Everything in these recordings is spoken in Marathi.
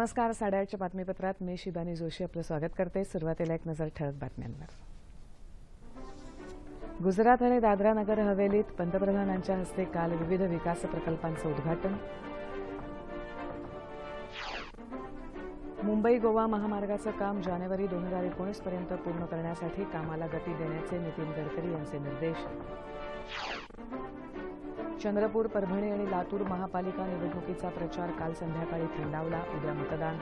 नमस्कार साडेआठच्या बातमीपत्रात मी शिबानी जोशी आपलं स्वागत करते. सुरुवातीला एक नजर ठळक बातम्यांवर. गुजरात आणि दादरा नगर हवेलीत पंतप्रधानांच्या हस्ते काल विविध विकास प्रकल्पांचं उद्घाटन. मुंबई गोवा महामार्गाचं काम जानेवारी दोन हजार एकोणीसपर्यंत पूर्ण करण्यासाठी कामाला गती देण्याचे नितीन गडकरी यांचे निर्देश. चंद्रपूर परभणी आणि लातूर महापालिका निवडणुकीचा प्रचार काल संध्याकाळी थंडावला. उद्या मतदान.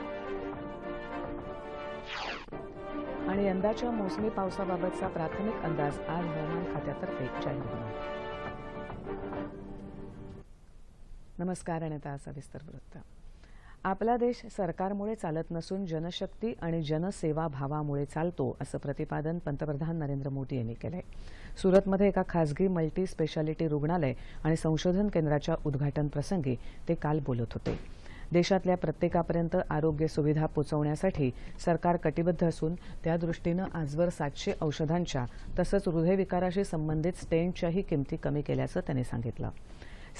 आणि यंदाच्या मोसमी पावसाबाबतचा प्राथमिक अंदाज आज हवामान खात्यातर्फे जाहीर होणार. नमस्कार आणि आता सविस्तर वृत्त. आपला देश सरकारमुळे चालत नसून जनशक्ती आणि जनसेवा भावामुळे चालतो असं प्रतिपादन पंतप्रधान नरेंद्र मोदी यांनी केलंय. सुरतमध्ये एका खासगी मल्टी स्पेशालिटी रुग्णालय आणि संशोधन केंद्राच्या उद्घाटन प्रसंगी ते काल बोलत होते. देशातल्या प्रत्येकापर्यंत आरोग्य सुविधा पोचवण्यासाठी सरकार कटिबद्ध असून त्यादृष्टीनं आजवर सातशे औषधांच्या तसंच हृदयविकाराशी संबंधित स्टेंटच्याही किमती कमी केल्याचं त्यांनी सांगितलं.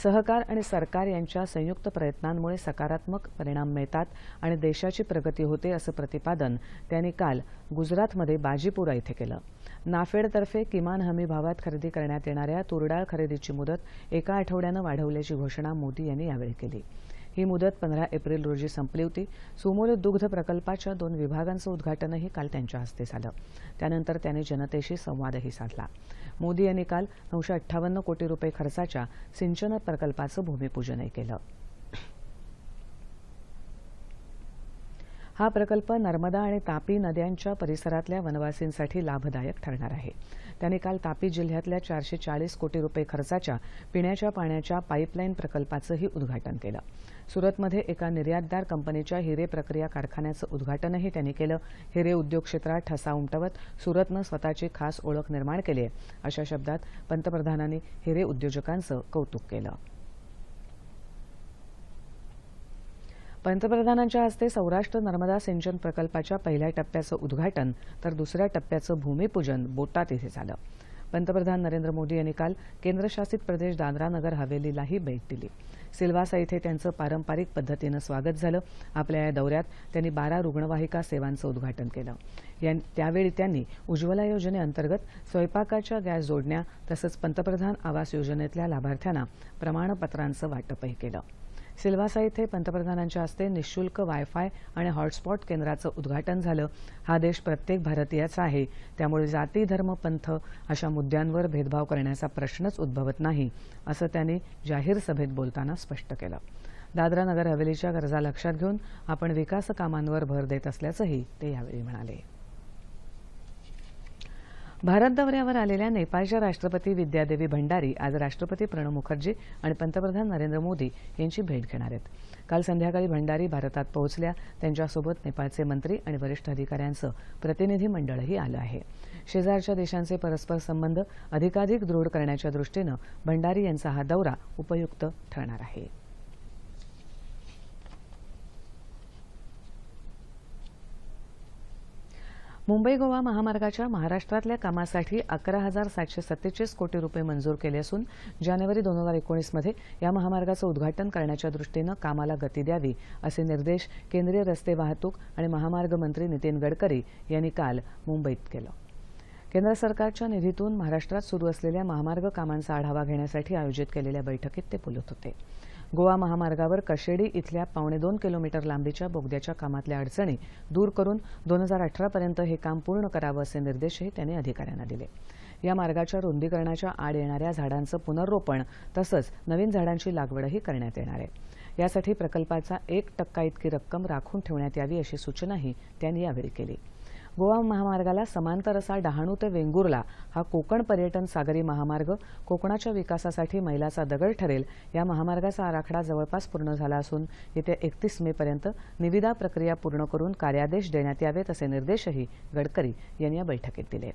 सहकार आणि सरकार यांच्या संयुक्त प्रयत्नांमुळे सकारात्मक परिणाम मिळतात आणि देशाची प्रगती होते असं प्रतिपादन त्यांनी काल गुजरातमध्ये बाजीपुरा इथे केलं. नाफेडतर्फे किमान हमी भावात खरेदी करण्यात येणाऱ्या तुरडाळ खरेदीची मुदत एका आठवड्यानं वाढवल्याची घोषणा मोदी यांनी यावेळी केली. ही मुदत पंधरा एप्रिल रोजी संपली होती. सुमोल दुग्ध प्रकल्पाच्या दोन विभागांचं उद्घाटनही काल त्यांच्या हस्ते झालं. त्यानंतर त्यांनी जनतेशी संवादही साधला. मोदी यांनी काल नऊशे अठ्ठावन्न कोटी रुपये खर्चाच्या सिंचन प्रकल्पाचं भूमिपूजनही केलं. हा प्रकल्प नर्मदा आणि तापी नद्यांच्या परिसरातल्या वनवासींसाठी लाभदायक ठरणार आहे. त्यांनी काल तापी जिल्ह्यातल्या चारशे चाळीस कोटी रुपये खर्चाच्या पिण्याच्या पाण्याच्या पाईपलाईन प्रकल्पाचंही उद्घाटन केलं. सुरतमध्ये एका निर्यातदार कंपनीच्या हिरे प्रक्रिया कारखान्याचं उद्घाटनही त्यांनी केलं. हिरे उद्योग क्षेत्रात ठसा उमटवत सुरतनं स्वतःची खास ओळख निर्माण केली आहे. अशा शब्दात पंतप्रधानांनी हिरे उद्योजकांचं कौतुक केलं. पंतप्रधानांच्या हस्ते सौराष्ट्र नर्मदा सिंचन प्रकल्पाच्या पहिल्या टप्प्याचं उद्घाटन तर दुसऱ्या टप्प्याचं भूमिपूजन बोटात इथे झालं. पंतप्रधान नरेंद्र मोदी यांनी काल केंद्रशासित प्रदेश दादरा नगर हवेलीलाही भेट दिली. सिल्वासा इथे त्यांचं पारंपरिक पद्धतीनं स्वागत झालं. आपल्या या दौऱ्यात त्यांनी बारा रुग्णवाहिका सेवांचं उद्घाटन केलं. त्यावेळी त्यांनी उज्ज्वला योजनेअंतर्गत स्वयंपाकाच्या गॅस जोडण्या तसंच पंतप्रधान आवास योजनेतल्या लाभार्थ्यांना प्रमाणपत्रांचं वाटपही केलं. सिल्वासा इथे पंतप्रधानांच्या हस्ते निशुल्क वायफाय आणि हॉटस्पॉट केंद्राचं उद्घाटन झालं. हा देश प्रत्येक भारतीयाचा आहे. त्यामुळे जाती धर्म पंथ अशा मुद्द्यांवर भेदभाव करण्याचा प्रश्नच उद्भवत नाही असं त्यांनी जाहीर सभेत बोलताना स्पष्ट केलं. दादरा नगर हवेलीच्या गरजा लक्षात घेऊन आपण विकास कामांवर भर देत असल्याचंही ते यावेळी म्हणाले. भारत दौऱ्यावर आलेल्या नेपाळच्या राष्ट्रपती विद्यादेवी भंडारी आज राष्ट्रपती प्रणव मुखर्जी आणि पंतप्रधान नरेंद्र मोदी यांची भेट घेणार आहेत. काल संध्याकाळी भंडारी भारतात पोहोचल्या. त्यांच्यासोबत नेपाळचे मंत्री आणि वरिष्ठ अधिकाऱ्यांचं प्रतिनिधी मंडळही आलं आहे. शेजारच्या देशांचे परस्पर संबंध अधिकाधिक दृढ करण्याच्या दृष्टीनं भंडारी यांचा हा दौरा उपयुक्त ठरणार आहे. मुंबई गोवा महामार्गाच्या महाराष्ट्रातल्या कामासाठी अकरा हजार सातशे सत्तेचाळीस कोटी रुपये मंजूर केले असून जानेवारी दोन हजार एकोणीसमध्ये या महामार्गाचं उद्घाटन करण्याच्या दृष्टीनं कामाला गती द्यावी असे निर्देश केंद्रीय रस्ते वाहतूक आणि महामार्ग मंत्री नितीन गडकरी यांनी काल मुंबईत केलं. केंद्र सरकारच्या निधीतून महाराष्ट्रात सुरू असलेल्या महामार्ग कामांचा आढावा घेण्यासाठी आयोजित केलेल्या बैठकीत ते बोलत होते. गोवा महामार्गावर कशेडी इथल्या पावणे दोन किलोमीटर लांबीच्या बोगद्याच्या कामातल्या अडचणी दूर करून दोन हजार अठरापर्यंत हे काम पूर्ण करावं असे निर्देशही त्यांनी अधिकाऱ्यांना दिले. या मार्गाच्या रुंदीकरणाच्या आड येणाऱ्या झाडांचं पुनर्रोपण तसंच नवीन झाडांची लागवडही करण्यात येणार आहे. यासाठी प्रकल्पाचा एक टक्का इतकी रक्कम राखून ठेवण्यात यावी अशी सूचनाही त्यांनी यावेळी केली. गोवा महामार्गाला समांतर असा डहाणू ते वेंगुर्ला हा कोकण पर्यटन सागरी महामार्ग कोकणाच्या विकासासाठी मैलाचा दगड ठरेल. या महामार्गाचा आराखडा जवळपास पूर्ण झाला असून येत्या एकतीस मे पर्यंत निविदा प्रक्रिया पूर्ण करून कार्यादेश देण्यात यावेत असे निर्देशही गडकरी यांनी या बैठकीत दिले.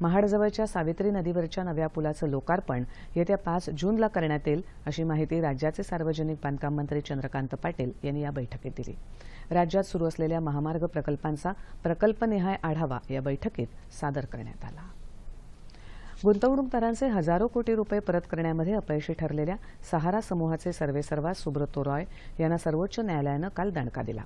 महाडजवळच्या सावित्री नदीवरच्या नव्या पुलाचं लोकार्पण येत्या पाच जूनला करण्यात येईल अशी माहिती राज्याचे सार्वजनिक बांधकाम मंत्री चंद्रकांत पाटील यांनी या बैठकीत दिली. राज्यात सुरू असलेल्या महामार्ग प्रकल्पांचा प्रकल्पनिहाय आढावा या बैठकीत सादर करण्यात आला. गुंतवणूकदारांचे हजारो कोटी रुपये परत करण्यामध्ये अपयशी ठरलेल्या सहारा समूहाचे सर्वेसर्वा सुब्रतो रॉय यांना सर्वोच्च न्यायालयानं काल दणका दिला.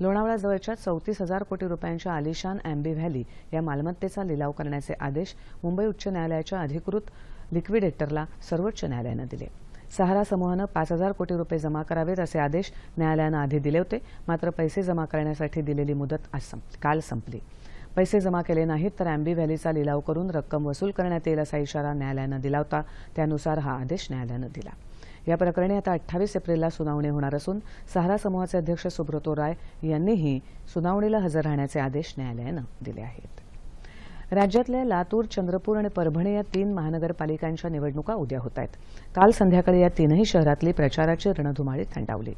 लोणावळाजवळच्या चौतीस हजार कोटी रुपयांच्या आलिशान अँबी व्हॅली या मालमत्तेचा लिलाव करण्याचे आदेश मुंबई उच्च न्यायालयाच्या अधिकृत लिक्विडेटरला सर्वोच्च न्यायालयानं दिले. सहारा समूहानं पाच हजार कोटी रुपये जमा करावेत असे आदेश न्यायालयानं आधी दिले होते. मात्र पैसे जमा करण्यासाठी दिलेली मुदत आज काल संपली. पैसे जमा केले नाहीत तर अँबी व्हॅलीचा लिलाव करून रक्कम वसूल करण्यात येईल असा इशारा न्यायालयानं दिला होता. त्यानुसार हा आदेश न्यायालयानं दिला. या प्रकरणी आता अठ्ठावीस एप्रिलला सुनावणी होणार असून सहारा समूहाचे अध्यक्ष सुब्रतो राय यांनीही सुनावणीला हजर राहण्याचे आदेश न्यायालयानं दिले आहेत. राज्यातल्या लातूर चंद्रपूर आणि परभणी या तीन महानगरपालिकांच्या निवडणुका उद्या होत आहेत. काल संध्याकाळी या तीनही शहरातली प्रचाराची रणधुमाळी थंडावली.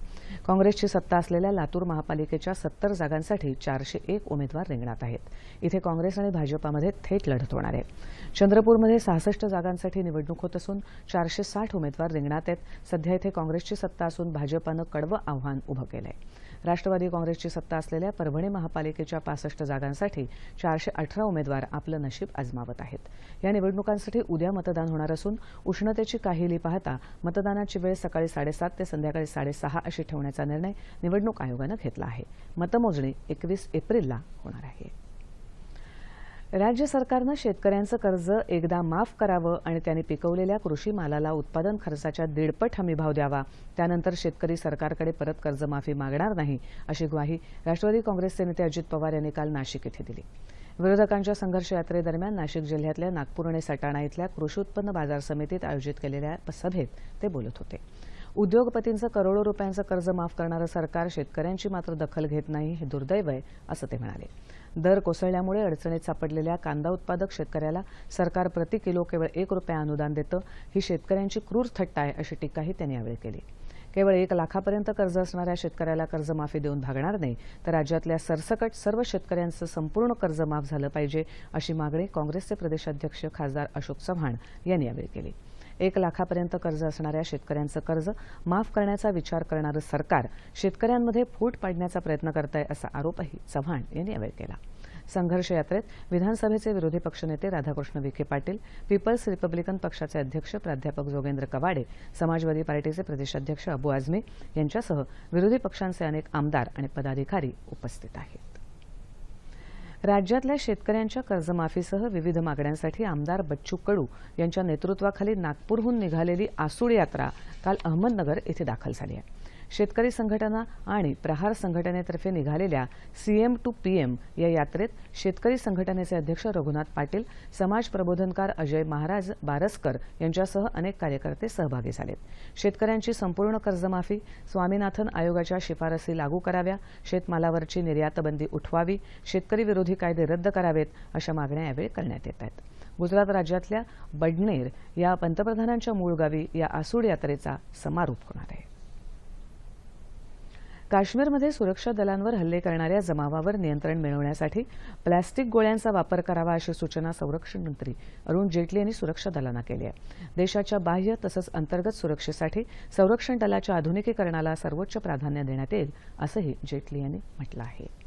काँग्रेसची सत्ता असलेल्या लातूर महापालिकेच्या सत्तर जागांसाठी चारशे एक उमेदवार रिंगणात आहेत. इथे काँग्रेस आणि भाजपामध्ये थेट लढत होणार आहे. चंद्रपूरमध्ये सहासष्ट जागांसाठी निवडणूक होत असून चारशे साठ उमेदवार रिंगणात आहेत. सध्या इथे काँग्रेसची सत्ता असून भाजपानं कडवं आव्हान उभं केलं आहे राष्ट्रवादी काँग्रेसची सत्ता असलेल्या परभणी महापालिकेच्या पासष्ट जागांसाठी चारशे अठरा उमेदवार आपलं नशीब आजमावत आहेत. या निवडणुकांसाठी उद्या मतदान होणार असून उष्णतेची काहिली पाहता मतदानाची वेळ सकाळी साडेसात ते संध्याकाळी साडेसहा अशी ठेवण्याचा निर्णय निवडणूक आयोगानं घेतला आहे. मतमोजणी एकवीस एप्रिलला होणार आहे. राज्य सरकारनं शेतकऱ्यांचं कर्ज एकदा माफ करावं आणि त्यांनी पिकवलेल्या कृषी मालाला उत्पादन खर्चाच्या दीडपट हमीभाव द्यावा. त्यानंतर शेतकरी सरकारकडे परत कर्जमाफी मागणार नाही अशी ग्वाही राष्ट्रवादी काँग्रेसचे नेते अजित पवार यांनी काल नाशिक इथे दिली. विरोधकांच्या संघर्ष यात्रेदरम्यान नाशिक जिल्ह्यातल्या नागपूर आणि सटाणा इथल्या कृषी उत्पन्न बाजार समितीत आयोजित केलेल्या सभेत ते बोलत होते. उद्योगपतींचं करोडो रुपयांचं कर्ज माफ करणारं सरकार शेतकऱ्यांची मात्र दखल घेत नाही हे दुर्दैव आहे असं ते म्हणाले. दर कोसळल्यामुळे अडचणीत सापडलेल्या कांदा उत्पादक शेतकऱ्याला सरकार प्रति किलो केवळ एक रुपया अनुदान देतं ही शेतकऱ्यांची क्रूर थट्टा आहे अशी टीकाही त्यांनी यावेळी केली. केवळ एक लाखापर्यंत कर्ज असणाऱ्या शेतकऱ्याला कर्जमाफी देऊन भागणार नाही तर राज्यातल्या सरसकट सर्व शेतकऱ्यांचं संपूर्ण कर्ज माफ झालं पाहिजे अशी मागणी काँग्रेसचे प्रदेशाध्यक्ष खासदार अशोक चव्हाण यांनी यावेळी केली. एक लाखापर्यंत कर्ज असणाऱ्या शेतकऱ्यांचं कर्ज माफ करण्याचा विचार करणारं सरकार शेतकऱ्यांमध्ये फूट पाडण्याचा प्रयत्न करत आहे असा आरोपही चव्हाण यांनी यावेळी केला. संघर्ष यात्रेत विधानसभेचे विरोधी पक्षनेते राधाकृष्ण विखे पाटील पीपल्स रिपब्लिकन पक्षाचे अध्यक्ष प्राध्यापक जोगेंद्र कवाडे समाजवादी पार्टीचे प्रदेशाध्यक्ष अबू आझमी यांच्यासह विरोधी पक्षांचे अनेक आमदार आणि पदाधिकारी उपस्थित आहेत. राज्यातल्या शेतकऱ्यांच्या कर्जमाफीसह विविध मागण्यांसाठी आमदार बच्चू कडू यांच्या नेतृत्वाखाली नागपूरहून निघालेली आसूड यात्रा काल अहमदनगर इथे दाखल झाली आहे. शेतकरी संघटना आणि प्रहार संघटनेतर्फे निघालेल्या सीएम टू पीएम या यात्रेत शेतकरी संघटनेचे अध्यक्ष रघुनाथ पाटील समाज प्रबोधनकार अजय महाराज बारसकर यांच्यासह अनेक कार्यकर्ते सहभागी झालेत शेतकऱ्यांची संपूर्ण कर्जमाफी स्वामीनाथन आयोगाच्या शिफारसी लागू कराव्या शेतमालावरची निर्यातबंदी उठवावी शेतकरी विरोधी कायदे रद्द करावेत अशा मागण्या यावेळी करण्यात येत आहेत. गुजरात राज्यातल्या बडनेर या पंतप्रधानांच्या मूळ गावी या आसूड यात्रेचा समारोप होणार आहे. काश्मीरमध्ये सुरक्षा दलांवर हल्ले करणाऱ्या जमावावर नियंत्रण मिळवण्यासाठी प्लॅस्टिक गोळ्यांचा वापर करावा अशी सूचना संरक्षण मंत्री अरुण जेटली यांनी सुरक्षा दलांना केली आहे. देशाच्या बाह्य तसंच अंतर्गत सुरक्षेसाठी संरक्षण दलाच्या आधुनिकीकरणाला सर्वोच्च प्राधान्य देण्यात येईल असंही जेटली यांनी म्हटलं आहे.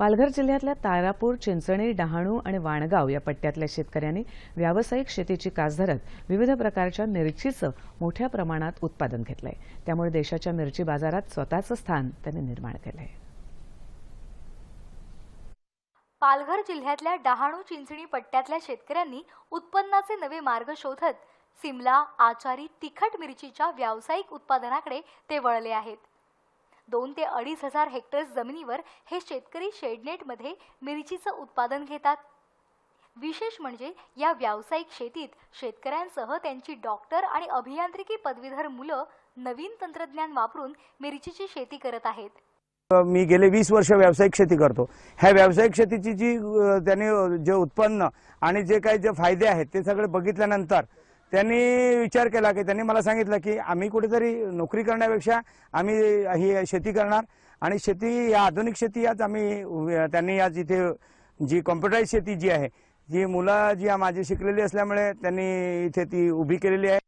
पालघर जिल्ह्यातल्या तारापूर चिंचणी डहाणू आणि वाणगाव या पट्ट्यातल्या शेतकऱ्यांनी व्यावसायिक शेतीची कास धरत विविध प्रकारच्या मिरचीचं मोठ्या प्रमाणात उत्पादन घेतलंय. त्यामुळे देशाच्या मिरची बाजारात स्वतःचं स्थान त्यांनी निर्माण केलंय. पालघर जिल्ह्यातल्या डहाणू चिंचणी पट्ट्यातल्या शेतकऱ्यांनी उत्पन्नाचे नवे मार्ग शोधत सिमला आचारी तिखट मिरचीच्या व्यावसायिक उत्पादनाकडे ते वळले आहेत. दोन ते अडीच हजार हेक्टर्स जमिनीवर हे शेतकरी शेडनेटमध्ये मिरचीचं उत्पादन घेतात. विशेष म्हणजे या व्यावसायिक शेतीत शेतकऱ्यांसह त्यांची डॉक्टर आणि अभियांत्रिकी पदवीधर मुलं नवीन तंत्रज्ञान वापरून मिरचीची शेती करत आहेत. मी गेले वीस वर्ष व्यावसायिक शेती करतो. ह्या व्यावसायिक शेतीची जी त्याने जे उत्पन्न आणि जे काही जे फायदे आहेत ते सगळे बघितल्यानंतर त्यांनी विचार केला की त्यांनी मला सांगितलं की आम्ही कुठेतरी नोकरी करण्यापेक्षा आम्ही ही शेती करणार. आणि शेती या आधुनिक शेती आज आम्ही त्यांनी आज इथे जी कॉम्प्युटराईज शेती जी आहे जी मुलं जी माझी शिकलेली असल्यामुळे त्यांनी इथे ती उभी केलेली आहे.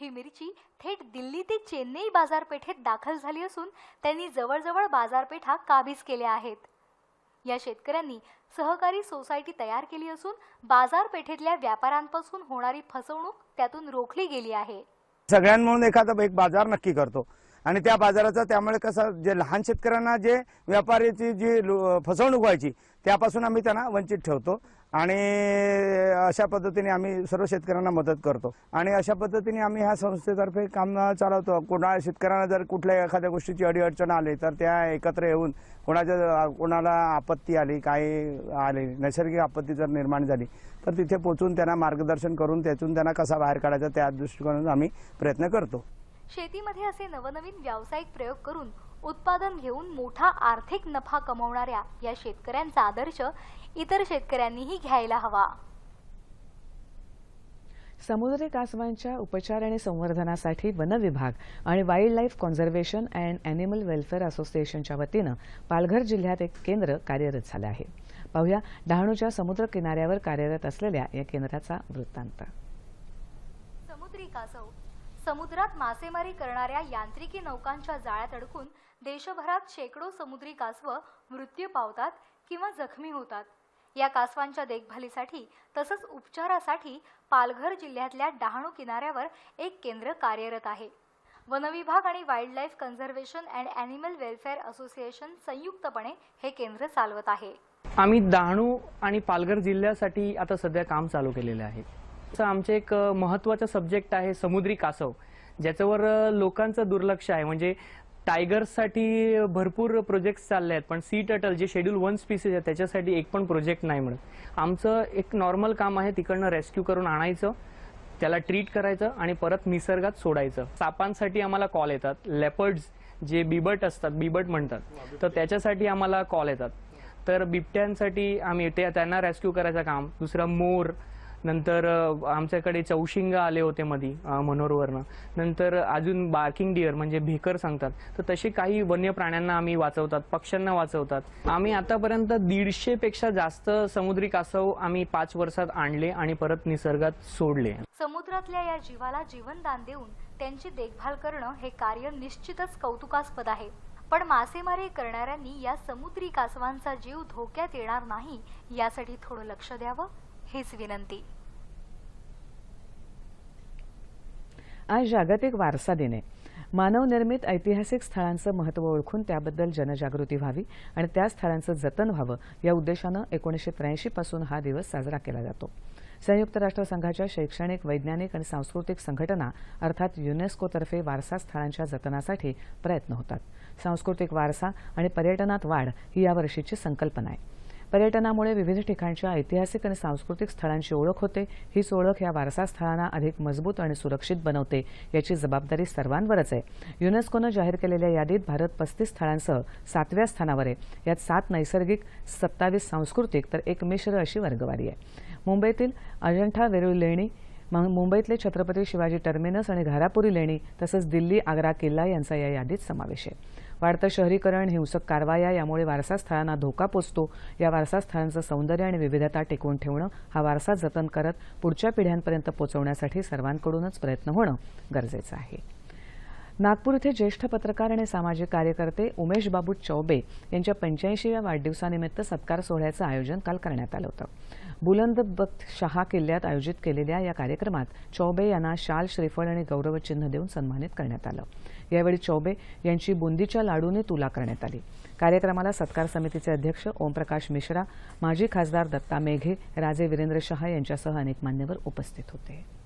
ही मिरची थेट दिल्ली ते चेन्नई बाजारपेठेत दाखल झाली असून त्यांनी जवळजवळ बाजारपेठा काबीज केल्या आहेत. या शेतकऱ्यांनी सहकारी सोसायटी तयार केली असून बाजारपेठेतल्या व्यापाऱ्यांपासून होणारी फसवणूक त्यातून रोखली गेली आहे. सगळ्यांमधून म्हणून एखादा एक बाजार नक्की करतो. आणि त्या बाजाराचा त्यामुळे कसं जे लहान शेतकऱ्यांना जे व्यापाऱ्याची जी लो- फसवणूक व्हायची त्यापासून आम्ही त्यांना वंचित ठेवतो. आणि अशा पद्धतीने आम्ही सर्व शेतकऱ्यांना मदत करतो. आणि अशा पद्धतीने आम्ही ह्या संस्थेतर्फे काम चालवतो. कोणा शेतकऱ्यांना जर कुठल्या एखाद्या गोष्टीची अडीअडचण आली तर त्या एकत्र येऊन कोणाच्या कोणाला आपत्ती आली काही आली नैसर्गिक आपत्ती जर निर्माण झाली तर तिथे पोचून त्यांना मार्गदर्शन करून त्यातून त्यांना कसा बाहेर काढायचा त्या दृष्टिकोनातून आम्ही प्रयत्न करतो. शेतीमध्ये असे नवनवीन व्यावसायिक प्रयोग करून उत्पादन घेऊन मोठा आर्थिक नफा कमवणाऱ्या या शेतकऱ्यांचा आदर्श इतर शेतकऱ्यांनीही घ्यायला हवा. समुद्री कासवांच्या उपचार आणि संवर्धनासाठी वन विभाग आणि wild life conservation and animal welfare असोसिएशनच्या वतीनं पालघर जिल्ह्यात एक केंद्र कार्यरत झालं आहे. पाहूया डहाणूच्या समुद्र किनाऱ्यावर कार्यरत असलेल्या या केंद्राचा वृत्तांत. समुद्री कासव समुद्रात मासेमारी करणाऱ्या यांत्रिकी नौकांच्या जाळ्यात अडकून देशभरात शेकडो समुद्री कासवं मृत्यू पावतात किंवा जखमी होतात. या कासवांच्या देखभालीसाठी तसंच उपचारासाठी पालघर जिल्ह्यातल्या डहाणू किनाऱ्यावर एक केंद्र कार्यरत आहे. वनविभाग आणि wild life conservation and animal welfare association संयुक्तपणे हे केंद्र चालवत आहे. आम्ही डहाणू आणि पालघर जिल्ह्यासाठी आता सध्या काम चालू केलेलं आहे. आमचे एक अ, महत्त्वाचं सब्जेक्ट आहे समुद्री कासव ज्याच्यावर लोकांचं दुर्लक्ष आहे. म्हणजे टायगर्ससाठी भरपूर प्रोजेक्ट्स चालले आहेत पण सी टटल जे शेड्यूल वन स्पीसीज आहे त्याच्यासाठी एक पण प्रोजेक्ट नाही मिळत आमचं एक नॉर्मल काम आहे तिकडनं रेस्क्यू करून आणायचं त्याला ट्रीट करायचं आणि परत निसर्गात सोडायचं. सापांसाठी आम्हाला कॉल येतात. लेपर्ड्स जे बिबट असतात बिबट म्हणतात. तर त्याच्यासाठी आम्हाला कॉल येतात. तर बिबट्यांसाठी आम्ही ते त्यांना रेस्क्यू करायचं काम. दुसरं मोर नंतर आमच्याकडे चौशिंगा आले होते मधी मनोरवरनं नंतर अजून बार्किंग डिअर म्हणजे भेकर सांगतात. तर तसे काही वन्य प्राण्यांना आम्ही वाचवतात पक्ष्यांना वाचवतात. आम्ही आतापर्यंत दीडशे पेक्षा जास्त समुद्री कासव आम्ही पाच वर्षात आणले आणि परत निसर्गात सोडले. समुद्रातल्या या जीवाला जीवनदान देऊन त्यांची देखभाल करणं हे कार्य निश्चितच कौतुकास्पद आहे. पण मासेमारी करणाऱ्यांनी या समुद्री कासवांचा जीव धोक्यात येणार नाही यासाठी थोडं लक्ष द्यावं. हीच विनंती. आज जागतिक वारसा दिन आहे. मानवनिर्मित ऐतिहासिक स्थळांचं महत्त्व ओळखून त्याबद्दल जनजागृती व्हावी आणि त्या स्थळांचं जतन व्हावं या उद्देशानं एकोणीसशे त्र्याऐंशी पासून हा दिवस साजरा केला जातो. संयुक्त राष्ट्रसंघाच्या शैक्षणिक वैज्ञानिक आणि सांस्कृतिक संघटना अर्थात युनेस्कोतर्फे वारसा स्थळांच्या जतनासाठी प्रयत्न होतात. सांस्कृतिक वारसा आणि पर्यटनात वाढ ही यावर्षीची संकल्पना आहे. पर्यटनामुळे विविध ठिकाणच्या ऐतिहासिक आणि सांस्कृतिक स्थळांची ओळख होते. हीच ओळख या वारसा स्थळांना अधिक मजबूत आणि सुरक्षित बनवते याची जबाबदारी सर्वांवरच आहे. युनेस्कोनं जाहीर केलेल्या यादीत भारत पस्तीस स्थळांसह सातव्या स्थानावर आहे. यात सात नैसर्गिक सत्तावीस सांस्कृतिक तर एक मिश्र अशी वर्गवारी आहे. मुंबईतील अजंठा वेरूळ लेणी मुंबईतले छत्रपती शिवाजी टर्मिनस आणि घारापुरी लेणी तसंच दिल्ली आग्रा किल्ला यांचा या यादीत समावेश आहे. वाढतं शहरीकरण हिंसक कारवाया यामुळे वारसास्थळांना धोका पोचतो. या वारसास्थळांचं सौंदर्य आणि विविधता टिकवून ठेवणं हा वारसा जतन करत पुढच्या पिढ्यांपर्यंत पोचवण्यासाठी सर्वांकडूनच प्रयत्न होणं गरजेचं आहे. नागपूर इथे ज्येष्ठ पत्रकार आणि सामाजिक कार्यकर्ते उमेश बाबू चौबे यांच्या पंच्याऐंशीव्या वाढदिवसानिमित्त सत्कार सोहळ्याचं आयोजन काल करण्यात आलं होतं. बुलंद शहा किल्ल्यात आयोजित केलेल्या या कार्यक्रमात चौबे यांना शाल श्रीफळ आणि गौरवचिन्ह देऊन सन्मानित करण्यात आलं. यावेळी चौबे यांची बुंदीच्या लाडूने तुला करण्यात आली. कार्यक्रमाला सत्कार समितीचे अध्यक्ष ओमप्रकाश मिश्रा माजी खासदार दत्ता मेघे राजे वीरेंद्र शहा यांच्यासह अनेक मान्यवर उपस्थित होते.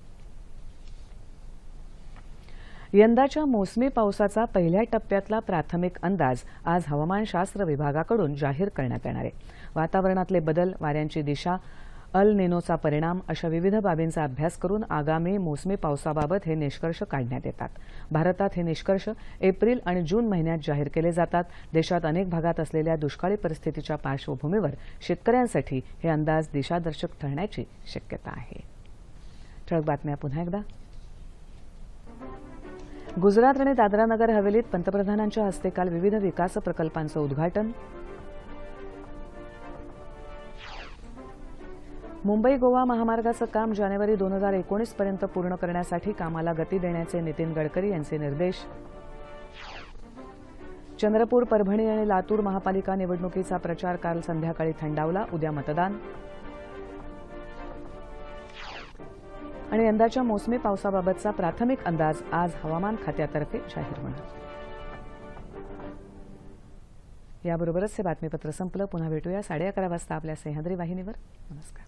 यंदाच्या मोसमी पावसाचा पहिल्या टप्प्यातला प्राथमिक अंदाज आज हवामानशास्त्र विभागाकडून जाहीर करण्यात येणार आहे. वातावरणातले बदल वाऱ्यांची दिशा अल नेनोचा परिणाम अशा विविध बाबींचा अभ्यास करून आगामी मोसमी पावसाबाबत हे निष्कर्ष काढण्यात येतात. भारतात हे निष्कर्ष एप्रिल आणि जून महिन्यात जाहीर केले जातात. देशात अनेक भागात असलेल्या दुष्काळी परिस्थितीच्या पार्श्वभूमीवर शेतकऱ्यांसाठी हे अंदाज दिशादर्शक ठरण्याची शक्यता आहे. ठळक बातम्या पुन्हा एकदा. गुजरात आणि दादरा नगर हवेलीत पंतप्रधानांच्या हस्ते काल विविध विकास प्रकल्पांचं उद्घाटन. मुंबई गोवा महामार्गाचं काम जानेवारी दोन हजार एकोणीस पर्यंत पूर्ण करण्यासाठी कामाला गती देण्याचे नितीन गडकरी यांचे निर्देश. चंद्रपूर परभणी आणि लातूर महापालिका निवडणुकीचा प्रचार काल संध्याकाळी थंडावला उद्या मतदान. आणि यंदाच्या मोसमी पावसाबाबतचा प्राथमिक अंदाज आज हवामान खात्यातर्फे जाहीर होणार. याबरोबरच हे बातमीपत्र संपलं. पुन्हा भेटूया साडे अकरा वाजता आपल्या सह्याद्री वाहिनीवर. नमस्कार.